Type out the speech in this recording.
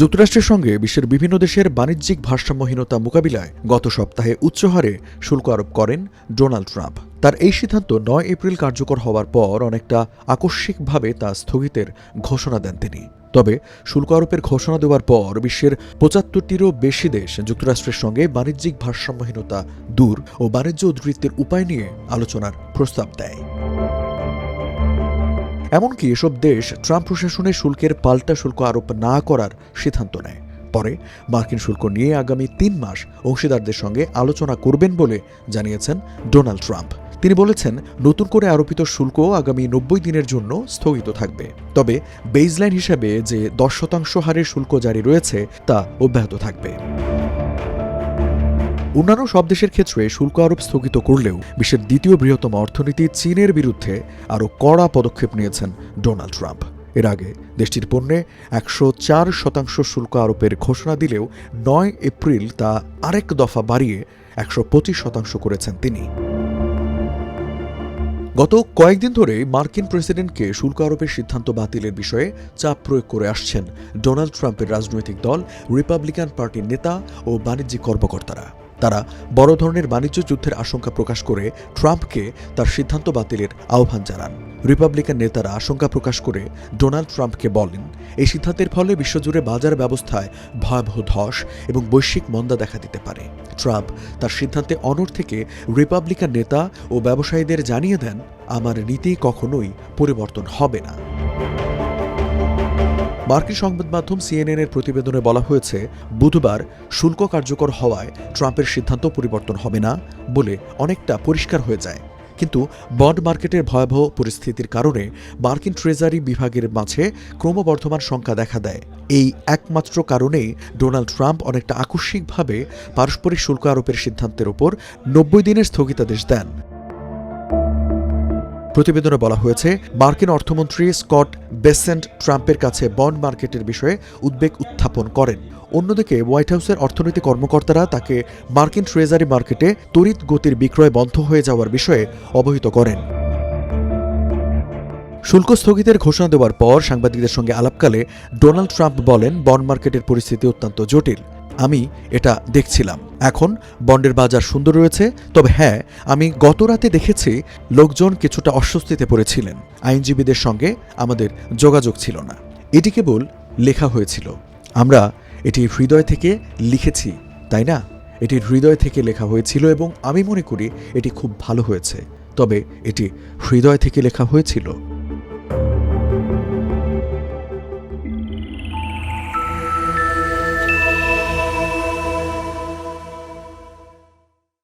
যুক্তরাষ্ট্রের সঙ্গে বিশ্বের বিভিন্ন দেশের বাণিজ্যিক ভারসাম্যহীনতা মোকাবিলায় গত সপ্তাহে উচ্চহারে শুল্ক আরোপ করেন ডোনাল্ড ট্রাম্প। তার এই সিদ্ধান্ত নয় এপ্রিল কার্যকর হওয়ার পর অনেকটা আকস্মিকভাবে তা স্থগিতের ঘোষণা দেন তিনি। তবে শুল্ক আরোপের ঘোষণা দেওয়ার পর বিশ্বের পঁচাত্তরটিরও বেশি দেশ যুক্তরাষ্ট্রের সঙ্গে বাণিজ্যিক ভারসাম্যহীনতা দূর ও বাণিজ্য উদ্বৃত্তের উপায় নিয়ে আলোচনার প্রস্তাব দেয়। এমনকি এসব দেশ ট্রাম্প প্রশাসনে শুল্কের পাল্টা শুল্ক আরোপ না করার সিদ্ধান্ত নেয়। পরে মার্কিন শুল্ক নিয়ে আগামী তিন মাস অংশীদারদের সঙ্গে আলোচনা করবেন বলে জানিয়েছেন ডোনাল্ড ট্রাম্প। তিনি বলেছেন, নতুন করে আরোপিত শুল্ক আগামী নব্বই দিনের জন্য স্থগিত থাকবে। তবে বেইজলাইন হিসেবে যে দশ শতাংশ হারে শুল্ক জারি রয়েছে, তা অব্যাহত থাকবে। অন্যান্য সব দেশের ক্ষেত্রে শুল্ক আরোপ স্থগিত করলেও বিশ্বের দ্বিতীয় বৃহত্তম অর্থনীতি চীনের বিরুদ্ধে আরও কড়া পদক্ষেপ নিয়েছেন ডোনাল্ড ট্রাম্প। এর আগে দেশটির পণ্যে একশো চার শতাংশ শুল্ক আরোপের ঘোষণা দিলেও নয় এপ্রিল তা আরেক দফা বাড়িয়ে একশো পঁচিশ শতাংশ করেছেন তিনি। গত কয়েকদিন ধরে মার্কিন প্রেসিডেন্টকে শুল্ক আরোপের সিদ্ধান্ত বাতিলের বিষয়ে চাপ প্রয়োগ করে আসছেন ডোনাল্ড ট্রাম্পের রাজনৈতিক দল, রিপাবলিকান পার্টির নেতা ও বাণিজ্যিক কর্মকর্তারা। তারা বড় ধরনের বাণিজ্য যুদ্ধের আশঙ্কা প্রকাশ করে ট্রাম্পকে তার সিদ্ধান্ত বাতিলের আহ্বান জানান। রিপাবলিকান নেতারা আশঙ্কা প্রকাশ করে ডোনাল্ড ট্রাম্পকে বলেন, এই সিদ্ধান্তের ফলে বিশ্বজুড়ে বাজার ব্যবস্থায় ভয়াবহ ধস এবং বৈশ্বিক মন্দা দেখা দিতে পারে। ট্রাম্প তার সিদ্ধান্তে অনড় থেকে রিপাবলিকান নেতা ও ব্যবসায়ীদের জানিয়ে দেন, আমার নীতি কখনোই পরিবর্তন হবে না। মার্কিন সংবাদ মাধ্যম সিএনএন এর প্রতিবেদনে বলা হয়েছে, বুধবার শুল্ক কার্যকর হওয়ায় ট্রাম্পের সিদ্ধান্ত পরিবর্তন হবে না বলে অনেকটা পরিষ্কার হয়ে যায়। কিন্তু বন্ড মার্কেটের ভয়াবহ পরিস্থিতির কারণে মার্কিন ট্রেজারি বিভাগের মাঝে ক্রমবর্ধমান সংখ্যা দেখা দেয়। এই একমাত্র কারণেই ডোনাল্ড ট্রাম্প অনেকটা আকস্মিকভাবে পারস্পরিক শুল্ক আরোপের সিদ্ধান্তের ওপর নব্বই দিনের স্থগিতাদেশ দেন। প্রতিবেদনে বলা হয়েছে, মার্কিন অর্থমন্ত্রী স্কট বেসেন্ট ট্রাম্পের কাছে বন্ড মার্কেটের বিষয়ে উদ্বেগ উত্থাপন করেন। অন্যদিকে, হোয়াইট হাউসের অর্থনৈতিক কর্মকর্তারা তাকে মার্কিন ট্রেজারি মার্কেটে তড়িৎ গতির বিক্রয় বন্ধ হয়ে যাওয়ার বিষয়ে অবহিত করেন। শুল্ক স্থগিতের ঘোষণা দেওয়ার পর সাংবাদিকদের সঙ্গে আলাপকালে ডোনাল্ড ট্রাম্প বলেন, বন্ড মার্কেটের পরিস্থিতি অত্যন্ত জটিল। আমি এটা দেখছিলাম। এখন বন্ডের বাজার সুন্দর রয়েছে, তবে হ্যাঁ আমি গত রাতে দেখেছি লোকজন কিছুটা অস্বস্তিতে পড়েছিলেন। আইনজীবীদের সঙ্গে আমাদের যোগাযোগ ছিল না। এটি কেবল লেখা হয়েছিল। আমরা এটি হৃদয় থেকে লিখেছি, তাই না? এটি হৃদয় থেকে লেখা হয়েছিল এবং আমি মনে করি এটি খুব ভালো হয়েছে। তবে এটি হৃদয় থেকে লেখা হয়েছিল।